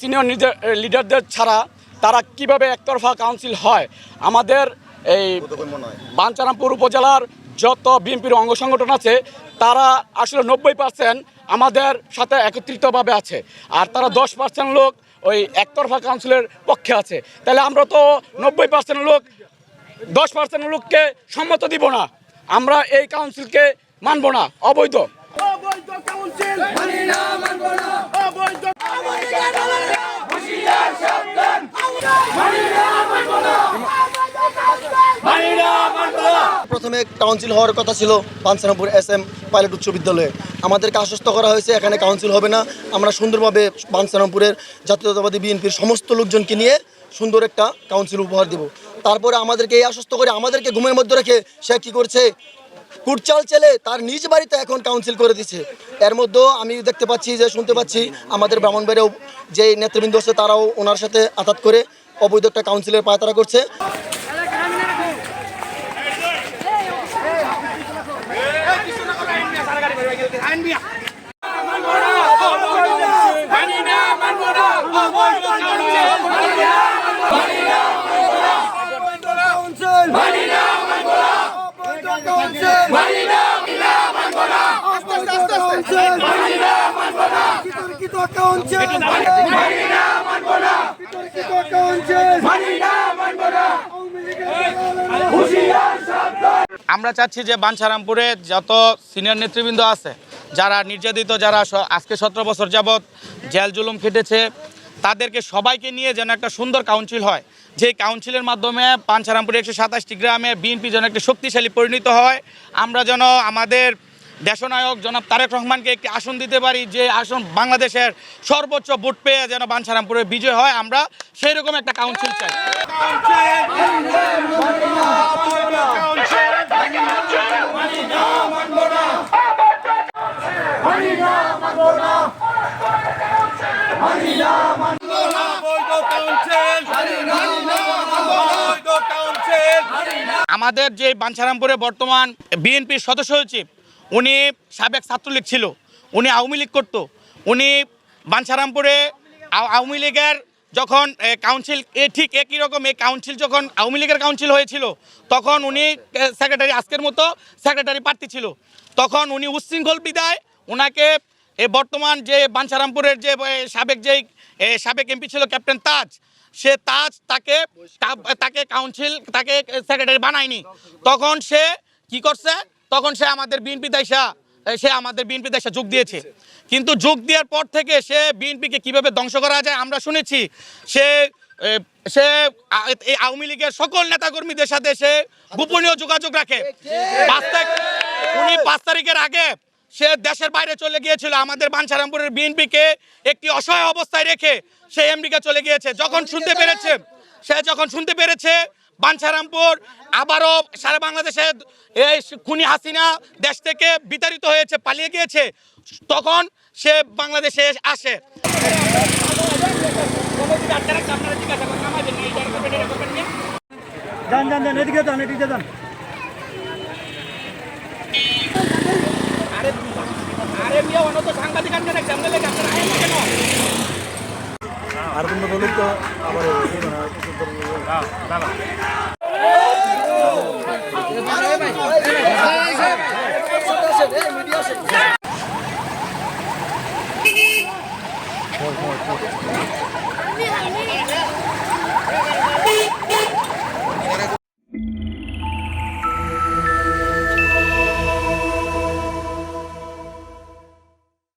Senior লিডারদের ছাড়া তারা কীভাবে একতরফা কাউন্সিল হয়? আমাদের এই বাঞ্চারামপুর উপজেলার যত বিএনপির অঙ্গ সংগঠন আছে, তারা আসলে নব্বই পার্সেন্ট আমাদের সাথে একত্রিতভাবে আছে। আর তারা দশ পার্সেন্ট লোক ওই একতরফা কাউন্সিলের পক্ষে আছে। তাহলে আমরা তো নব্বই পার্সেন্ট লোক, দশ পার্সেন্ট লোককে সম্মত দিব না। আমরা এই কাউন্সিলকে মানব না, অবৈধ। প্রথমে কাউন্সিল হওয়ার কথা ছিল পানসারামপুর এস এম পাইলট উচ্চ বিদ্যালয়ে। আমাদেরকে আশ্বস্ত করা হয়েছে, এখানে কাউন্সিল হবে না। আমরা সুন্দরভাবে পানসারামপুরের জাতীয়তাবাদী বিএনপির সমস্ত লোকজনকে নিয়ে সুন্দর একটা কাউন্সিল উপহার দিব। তারপরে আমাদেরকে এই আশ্বস্ত করে আমাদেরকে ঘুমের মধ্যে রেখে সে কী করছে? কুটচাল ছেলে তার নিজ বাড়িতে এখন কাউন্সিল করে দিচ্ছে এর মধ্যেও আমি দেখতে পাচ্ছি, যে শুনতে পাচ্ছি, আমাদের ব্রাহ্মণবাড়িয়াও যে নেতৃবৃন্দ আছে, তারাও ওনার সাথে আঘাত করে অবৈধ একটা কাউন্সিলের পায়তারা করছে। আমরা চাচ্ছি যে বাঞ্ছারামপুরে যত সিনিয়র নেতৃবৃন্দ আছে যারা নির্যাতিত যারা আজকে সতেরো বছর যাবৎ জেল জুলুম খেটেছে তাদেরকে সবাইকে নিয়ে যেন একটা সুন্দর কাউন্সিল হয়। যে কাউন্সিলের মাধ্যমে পাঞ্ছারামপুরে একশো সাতাশটি গ্রামে বিএনপি যেন একটা শক্তিশালী পরিণত হয়। আমরা যেন আমাদের দেশনায়ক জনাব তারেক রহমানকে একটি আসন দিতে পারি, যে আসন বাংলাদেশের সর্বোচ্চ ভোট পেয়ে যেন বাঞ্ছারামপুরে বিজয় হয়, আমরা সেই রকম একটা কাউন্সিল চাই। আমাদের যে বাঞ্ছারামপুরে বর্তমান বিএনপির সদস্য সচিব উনি সাবেক ছাত্রলীগ ছিল উনি আওয়ামী লীগ করতো। উনি বাঞ্ছারামপুরে আও- আওয়ামী লীগের যখন কাউন্সিল এ ঠিক একই রকম এই কাউন্সিল যখন আওয়ামী লীগের কাউন্সিল হয়েছিল তখন উনি সেক্রেটারি আজকের মতো সেক্রেটারি প্রার্থী ছিল। তখন উনি উচ্ছৃঙ্খল বিদায় ওনাকে এ বর্তমান যে বাঞ্ছারামপুরের যে সাবেক এ, সাবেক এমপি ছিল ক্যাপ্টেন তাজ সে তাজ তাকে তাকে কাউন্সিল তাকে সেক্রেটারি বানায়নি। তখন সে কি করছে? তখন সে আমাদের বিএনপি দেশা, সে আমাদের বিএনপি দেশে যোগ দিয়েছে। কিন্তু যোগ দেওয়ার পর থেকে সে বিএনপিকে কীভাবে ধ্বংস করা যায় আমরা শুনেছি। সে সে এই আওয়ামী লীগের সকল নেতাকর্মীদের সাথে সে গোপনীয় যোগাযোগ রাখে। পাঁচ উনি পাঁচ তারিখের আগে সে দেশের বাইরে চলে গিয়েছিল। আমাদের বাঞ্ছারামপুরের বিএনপিকে একটি অসহায় অবস্থায় রেখে সে আমেরিকা চলে গিয়েছে। যখন শুনতে পেরেছে, সে যখন শুনতে পেরেছে বাঞ্ছারামপুর আবারও সারা বাংলাদেশে এই খুনি হাসিনা দেশ থেকে বিতাড়িত হয়েছে পালিয়ে গিয়েছে। তখন সে বাংলাদেশে আসে। যান যান যান এদিকে যান এদিকে যান। আর কোনো দলিত তো আবার মিডিয়া